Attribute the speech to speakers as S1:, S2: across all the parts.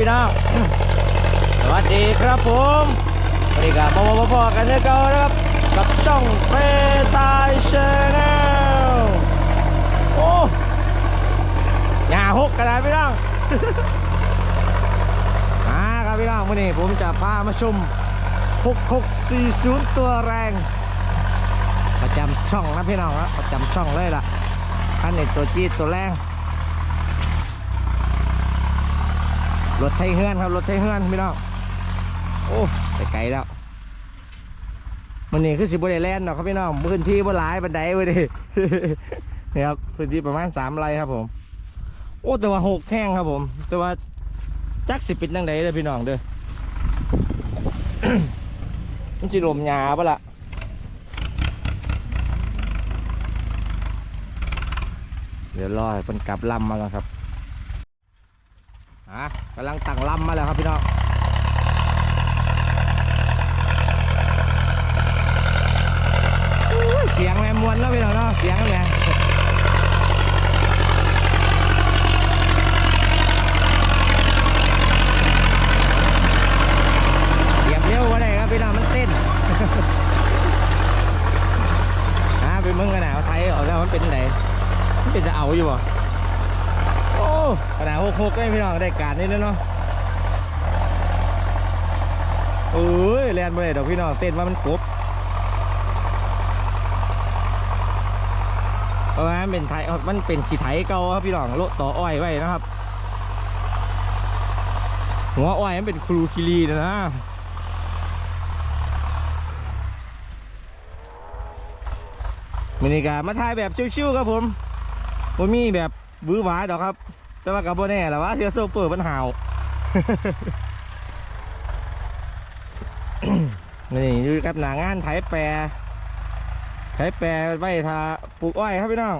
S1: พี่น้องสวัสดีครับผมวันนี้ก็มาพบพอกันเช่นเก่านะครับกับช่องเฟตายเชนแนลโอ้หญ้าหกกระดาษพี่น้องอ่าครับพี่น้องวันนี้ผมจะพามาชม 6640 ตัวแรง ประจำช่องนะพี่น้องนะประจำช่องเลยล่ะคันนี้ตัวจีตัวแรง รถไทยเฮือนครับรถไทยเฮือนพี่น้องโอ้ไปไกลแล้วมันนี่คือสิบได้แลนด์เนาะครับพี่น้องพื้นที่บ่หลายบันไดเว้ยดินี่ครับพื้นที่ประมาณสามไร่ครับผม โอ้แต่ว่าหกแข้งครับผม แต่ว่าจักสิเป็นจังไดเลยพี่น้องเด้อมันจิลมหยาปะล่ะเดี๋ยวรอให้เพิ่นกลับลำมาก่อนครับะกำลังตั้งลำมาแล้วครับพี่น้องเสียงแม่มวนแล้วพี่น้องเนาะเสียงแมเสียบเร็วกว่าได้ครับพี่น้องมันเต้นอะไปมึงกันหนาวไทยเอาแล้วมันเป็นไหนมันเป็นจะเอาอยู่บ่โอ้ ขนาดหกหกได้พี่น้องได้การนี่แล้วเนาะเอ้ยแลนบ่ไปดอกพี่น้องเต้นว่ามันกบเพราะว่ามันเป็นไทยมันเป็นขี้ไถเก่าครับพี่น้องโลต่ออ้อยไว้นะครับ หัวอ้อยมันเป็นครูคิรีนะนะมินิกามาถ่ายแบบชิวๆครับผมผมมีแบบหวือหวาดอกครับ แต่ว่ากับโบแน่แหละว่าเทียโซเฟอร์มันห่าว นี่อยู่กับหนางานไถแปรไถแปรไว้ทาปลูกอ้อยครับพี่น้อง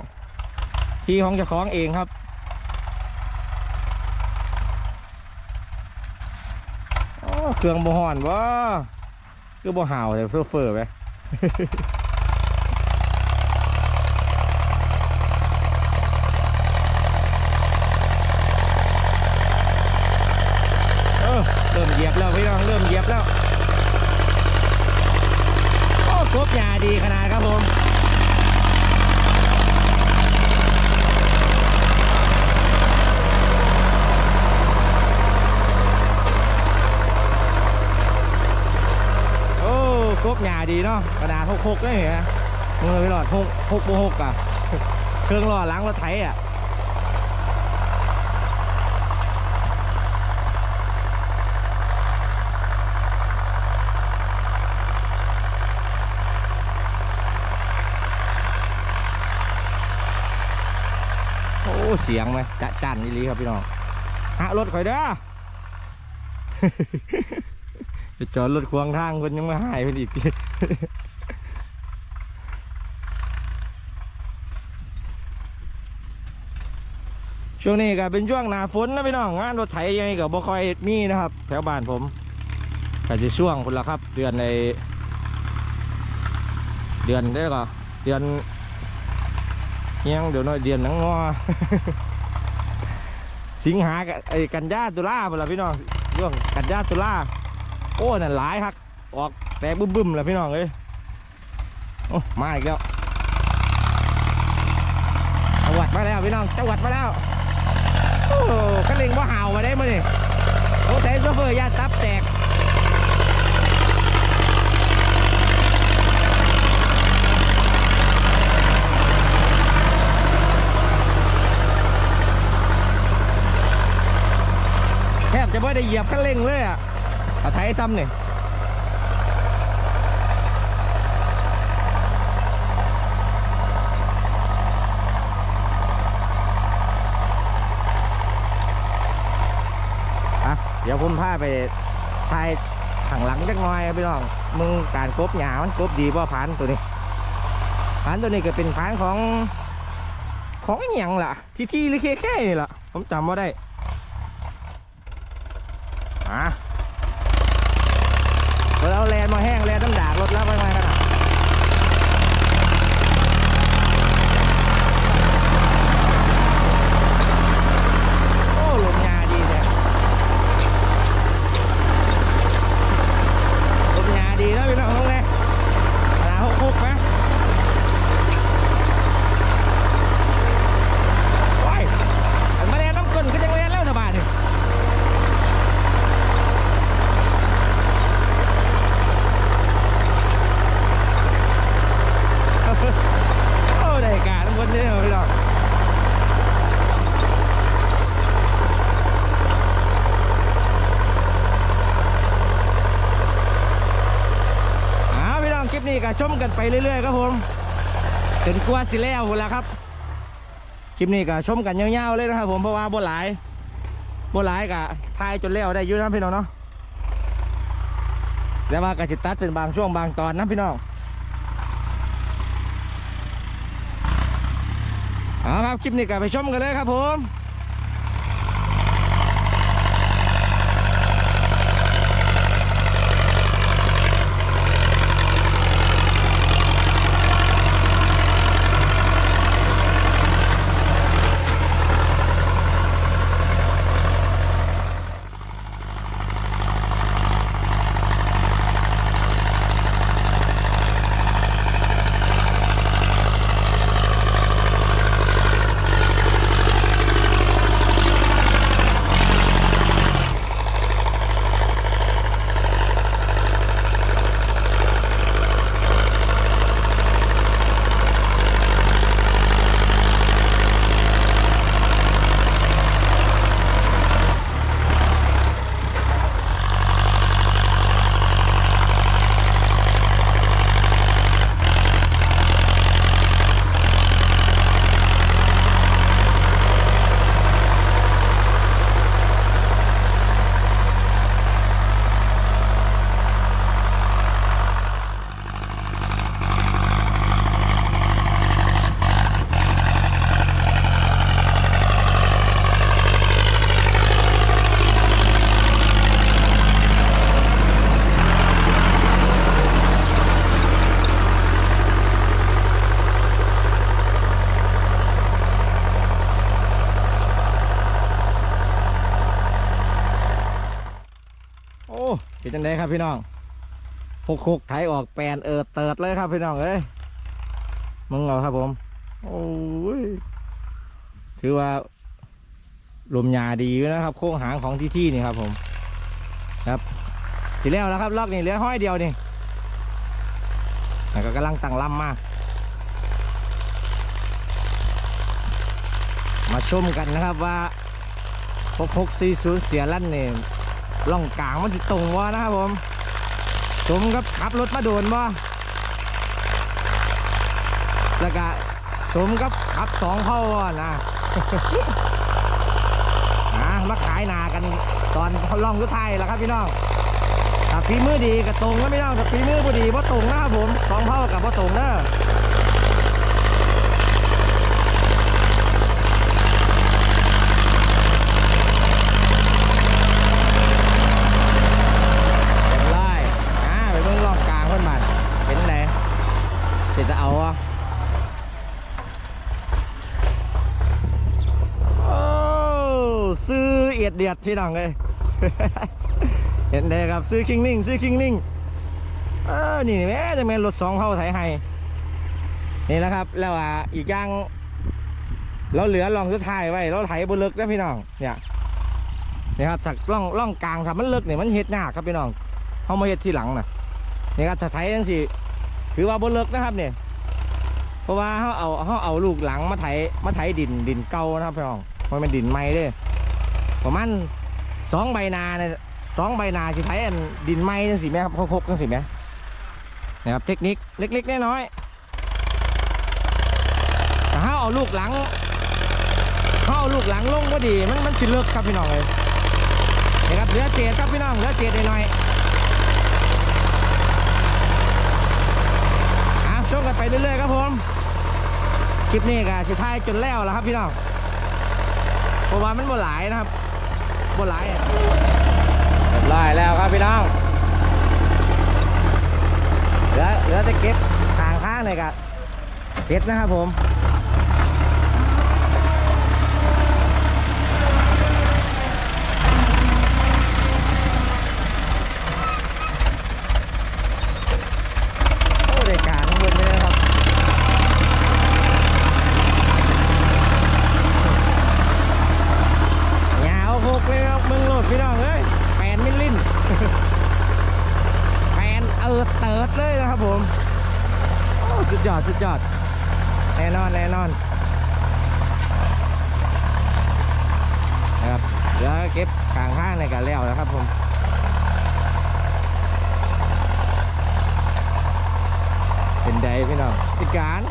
S1: ที่ของเจ้าของเองครับ เครื่องบ่หอนวะคือบ่ห่าวแต่โซเฟอร์ไป เริ่มเหยียบแล้วพี่น้องเริ่มเหยียบแล้วโอ้ครบยาดีขนาดครับผมโอ้ครบยาดีเนาะกระดาษหกหกได้เหรอมึงเลยพี่หลอดหกหกโมหกอะเครื่องรอล้างรถไถอะ สียงไหมจะจันนี่ลีครับพี่น้องฮะรถข่อยเด้อจะจอดรถขวางทางคนยังมาหายไปอีกช่วงนี้ก็เป็นช่วงหนาฝนนะพี่น้องงานรถไถยังไงก็บ่ค่อยมีนะครับ แถวบ้านผมก็จะช่วงคนละครับ เดือนใน เดือนได้ก็เดือน ยงเดี๋ยวน้อยเดือนหนังงอ สิงหากับไอ้กันยาตุลาเวลาพี่น้องเรื่องกันยาตุลาโอ้นั่นหลายครับออกแต่บึ้มบึ้มๆแล้วพี่น้องเอ้ยโอ้มาอีกแล้วจังหวัดมาแล้วพี่น้องจังหวัดมาแล้วโอ้ขันเร่งว่าห่าวมาได้มั้ยนี่โอ้ใส่โซเฟอร์ยาตับแตก ได้เหยียบคันเร่งเลยอะเอาไถซ้ำเนี่ยอะเดี๋ยวผมพาไปถ่ายข้างหลังจักหน่อยพี่น้องมึงการกบหยามันกบดีป่ะพันตัวนี้พันตัวนี้ก็เป็นพันของของอหย่างล่ะ ที่ที่หรือแค่แค่นี่ล่ะ ผมจำว่าได้ อะเราแลนมาแห้งแลนน้ำด่างรถแล้วไปไหมกันอะโอ้ลมยาดีเนี่ย ชมกันไปเรื่อยๆครับผมจนกว่าสิแล้วหมดแล้วครับ คลิปนี้ก็ชมกันยาวๆเลยนะครับผมเพราะว่าบ่หลายบ่หลายกะทายจนแล้วได้อยืดนะพี่น้องเนาะแล้วว่ากะจิตัดเป็นบางช่วงบางตอนนะพี่น้องเอาครับคลิปนี้ก็ไปชมกันเลยครับผม โอ้ เป็นจังไดครับพี่น้องหกหกไถออกแปลนเออเติดเลยครับพี่น้องเอ้ยมึงเอาครับผม โอ้ย ถือว่าลมยาดีนะครับ โค้งหางของที่ที่นี่ครับผม ครับสีแล้วแล้วครับลอกนี่เหลือห้อยเดียวนี่แล้วก็กำลังตั้งลำมา มาชมกันนะครับว่าพกพกซีศูนเสียลั่นเนี่ย ล่องกลางมันสิตรงวะนะครับผมสมกับขับรถมาโดนบ่แล้วก็สมกับขับสองเข้าวะนะอะมาขายนากันตอนล่องยุทไทยแล้วครับพี่น้องถ้าฝีมือดีกับตรงนะพี่น้องถ้าฝีมือบ่ดีบ่ตรงนะครับผมสองเข้ากับบ่ตรงเด้อไล่อ่าไปเบิ่งล่องกลางเพิ่นบัดเป็นไงเดี๋ยวจะเอาอะโอ้ซื้อเอียดเดียดพี่น้องเลยเห็นได้ครับซื้อคิงนิ่งซื้อคิงนิ่งเออนี่แม่จะเป็นรถสองเข้าไถให้นี่แหละครับ แล้วอะอีกอย่างเราเหลือลองสุดท้ายไว้เราไถบนเลิกนะพี่น้องเนี่ยนี่ครับจากล่องล่องกลางครับมันเลิกเนี่ยมันเฮ็ดยาครับพี่น้องเขามาเฮ็ดทีหลังนะนี่ครับถ้าไถจังสิ ถือว่าบนเลิกนะครับเนี่ยเพราะว่าเขาเอาเขาเอาลูกหลังมาไถมาไถดินดินเก่านะครับพี่น้องมันเป็นดินใหม่เด้ประมาณสองใบนาเนี่ยสองใบนาสิไถอันดินใหม่จังสิแม่ครับพกๆจังสิแม่นะครับเทคนิคเล็กๆน้อยๆแต่เขาเอาลูกหลังเขาเอาลูกหลังลงก็ดีมันมันสิเลิกครับพี่น้องเลยนะครับเหลือเศษครับพี่น้องเหลือเศษหน่อยๆ อะชมกันไปเรื่อยๆครับผมคลิปนี้ก็สุดท้ายจนแล้วแล้วครับพี่น้องเพราะว่ามันบ่หลายนะครับบ่หลายอะเรียบร้อยแล้วครับพี่น้องเหลือเหลือแต่เก็บทางข้างเลยกับเสร็จนะครับผมโอ้ได้การทั้งหมดเลยนะครับ ยาวหกเลยครับมึงโหลดพี่น้องเอ้ยแปนมิลลิน แปนเออเติร์ ดเลยนะครับผมสุดยอดสุดยอดแน่นอนแน่นอนนะครับเดี๋ยวเก็บกลางข้างในกันแล้วนะครับผมใดพี่น้องอีกการ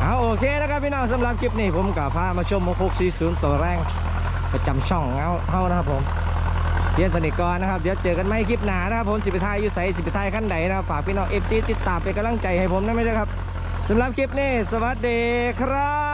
S1: เอาโอเคนะครับพี่น้องสำหรับคลิปนี้ผมกับพามาชมโมก40ตัวแรงประจำช่องเงาเฮานะครับผม เรียนสนิทก่อนนะครับ เดี๋ยวเจอกันไม่คลิปหนานะครับผมสิบไทยอยู่ใสสิบไทยขั้นใดนะครับฝากพี่น้องเอฟซีติดตามเป็นกำลังใจให้ผมนะไม่ได้ครับสำหรับคลิปนี้สวัสดีครับ